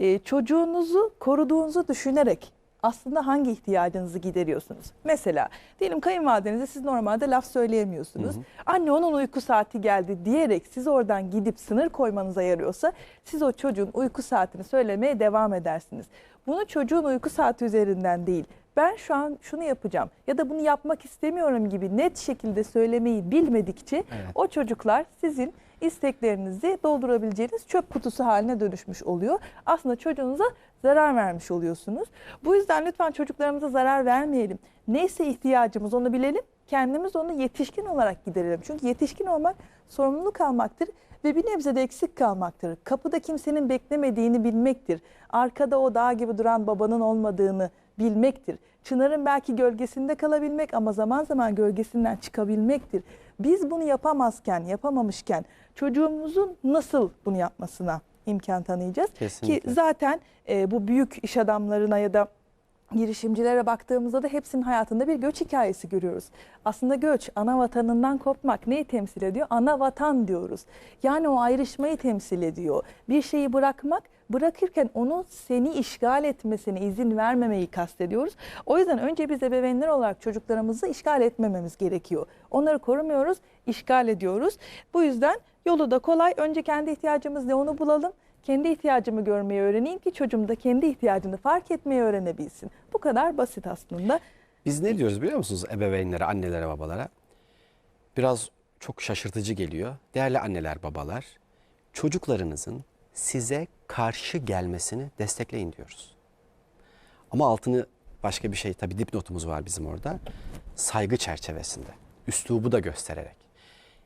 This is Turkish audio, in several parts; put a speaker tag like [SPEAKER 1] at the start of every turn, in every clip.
[SPEAKER 1] e, çocuğunuzu koruduğunuzu düşünerek aslında hangi ihtiyacınızı gideriyorsunuz? Mesela diyelim kayınvalidenize siz normalde laf söyleyemiyorsunuz. Anne onun uyku saati geldi diyerek siz oradan gidip sınır koymanıza yarıyorsa siz o çocuğun uyku saatini söylemeye devam edersiniz. Bunu çocuğun uyku saati üzerinden değil ben şu an şunu yapacağım ya da bunu yapmak istemiyorum gibi net şekilde söylemeyi bilmedikçe
[SPEAKER 2] Evet.
[SPEAKER 1] o çocuklar sizin isteklerinizi doldurabileceğiniz çöp kutusu haline dönüşmüş oluyor. Aslında çocuğunuza zarar vermiş oluyorsunuz. Bu yüzden lütfen çocuklarımıza zarar vermeyelim. Neyse ihtiyacımız onu bilelim. Kendimiz onu yetişkin olarak giderelim. Çünkü yetişkin olmak sorumluluk almaktır ve bir nebze de eksik kalmaktır. Kapıda kimsenin beklemediğini bilmektir. Arkada o dağ gibi duran babanın olmadığını bilmektir. Çınarın belki gölgesinde kalabilmek ama zaman zaman gölgesinden çıkabilmektir. Biz bunu yapamazken, yapamamışken çocuğumuzun nasıl bunu yapmasına imkan tanıyacağız?
[SPEAKER 2] Kesinlikle.
[SPEAKER 1] Ki zaten e, bu büyük iş adamlarına ya da girişimcilere baktığımızda da hepsinin hayatında bir göç hikayesi görüyoruz. Aslında göç, ana vatanından kopmak neyi temsil ediyor? Ana vatan diyoruz. Yani o ayrışmayı temsil ediyor. Bir şeyi bırakmak, bırakırken onu seni işgal etmesine izin vermemeyi kastediyoruz. O yüzden önce biz ebeveynler olarak çocuklarımızı işgal etmememiz gerekiyor. Onları korumuyoruz, işgal ediyoruz. Bu yüzden yolu da kolay. Önce kendi ihtiyacımız ne onu bulalım. Kendi ihtiyacımı görmeyi öğreneyim ki çocuğum da kendi ihtiyacını fark etmeyi öğrenebilsin. Bu kadar basit aslında.
[SPEAKER 2] Biz ne diyoruz biliyor musunuz ebeveynlere, annelere, babalara? Biraz çok şaşırtıcı geliyor. Değerli anneler, babalar, çocuklarınızın size karşı gelmesini destekleyin diyoruz. Ama altını başka bir şey tabii dipnotumuz var bizim orada. Saygı çerçevesinde. Üslubu da göstererek.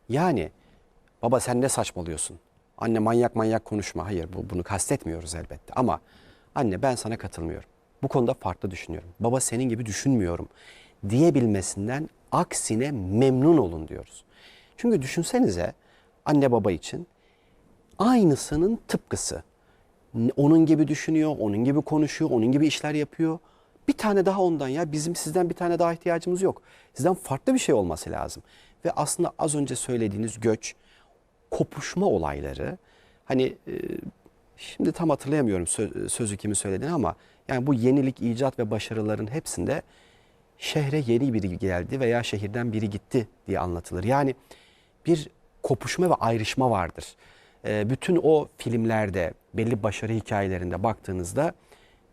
[SPEAKER 2] Yani baba sen ne saçmalıyorsun? Anne manyak manyak konuşma. Hayır bu, bunu kastetmiyoruz elbette. Ama anne ben sana katılmıyorum. Bu konuda farklı düşünüyorum. Baba senin gibi düşünmüyorum diyebilmesinden aksine memnun olun diyoruz. Çünkü düşünsenize anne baba için aynısının tıpkısı. Onun gibi düşünüyor, onun gibi konuşuyor, onun gibi işler yapıyor. Bir tane daha ondan ya bizim sizden bir tane daha ihtiyacımız yok. Sizden farklı bir şey olması lazım. Ve aslında az önce söylediğiniz göç, kopuşma olayları hani e, şimdi tam hatırlayamıyorum sö- sözü kimin söylediğini ama yani bu yenilik, icat ve başarıların hepsinde şehre yeni biri geldi veya şehirden biri gitti diye anlatılır. Yani bir kopuşma ve ayrışma vardır. Ee, bütün o filmlerde, belli başarı hikayelerinde baktığınızda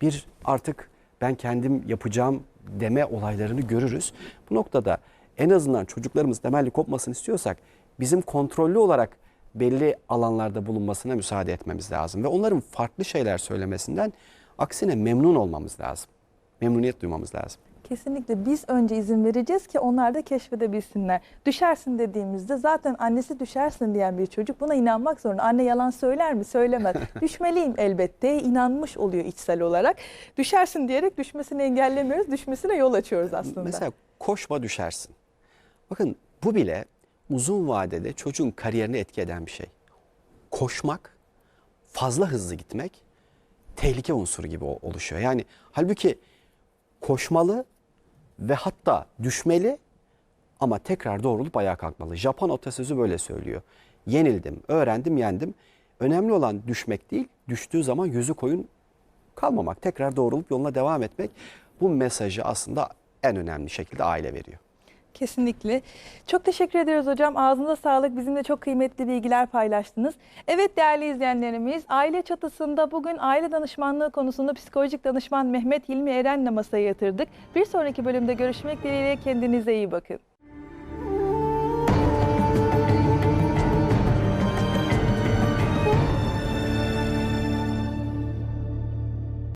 [SPEAKER 2] bir artık ben kendim yapacağım deme olaylarını görürüz. Bu noktada en azından çocuklarımız temelli kopmasını istiyorsak bizim kontrollü olarak belli alanlarda bulunmasına müsaade etmemiz lazım. Ve onların farklı şeyler söylemesinden aksine memnun olmamız lazım. Memnuniyet duymamız lazım.
[SPEAKER 1] Kesinlikle biz önce izin vereceğiz ki onlar da keşfedebilsinler. Düşersin dediğimizde zaten annesi düşersin diyen bir çocuk buna inanmak zorunda. Anne yalan söyler mi? Söylemez. Düşmeliyim elbette. İnanmış oluyor içsel olarak. Düşersin diyerek düşmesini engellemiyoruz. Düşmesine yol açıyoruz aslında.
[SPEAKER 2] Mesela koşma düşersin. Bakın bu bile uzun vadede çocuğun kariyerine etki eden bir şey. Koşmak, fazla hızlı gitmek tehlike unsuru gibi oluşuyor. Yani halbuki koşmalı ve hatta düşmeli ama tekrar doğrulup ayağa kalkmalı. Japon atasözü böyle söylüyor. Yenildim, öğrendim, yendim. Önemli olan düşmek değil, düştüğü zaman yüzü koyun kalmamak, tekrar doğrulup yoluna devam etmek. Bu mesajı aslında en önemli şekilde aile veriyor.
[SPEAKER 1] Kesinlikle. Çok teşekkür ederiz hocam. Ağzınıza sağlık. Bizimle çok kıymetli bilgiler paylaştınız. Evet değerli izleyenlerimiz, aile çatısında bugün aile danışmanlığı konusunda psikolojik danışman Mehmet Hilmi Eren'le masaya yatırdık. Bir sonraki bölümde görüşmek dileğiyle kendinize iyi bakın.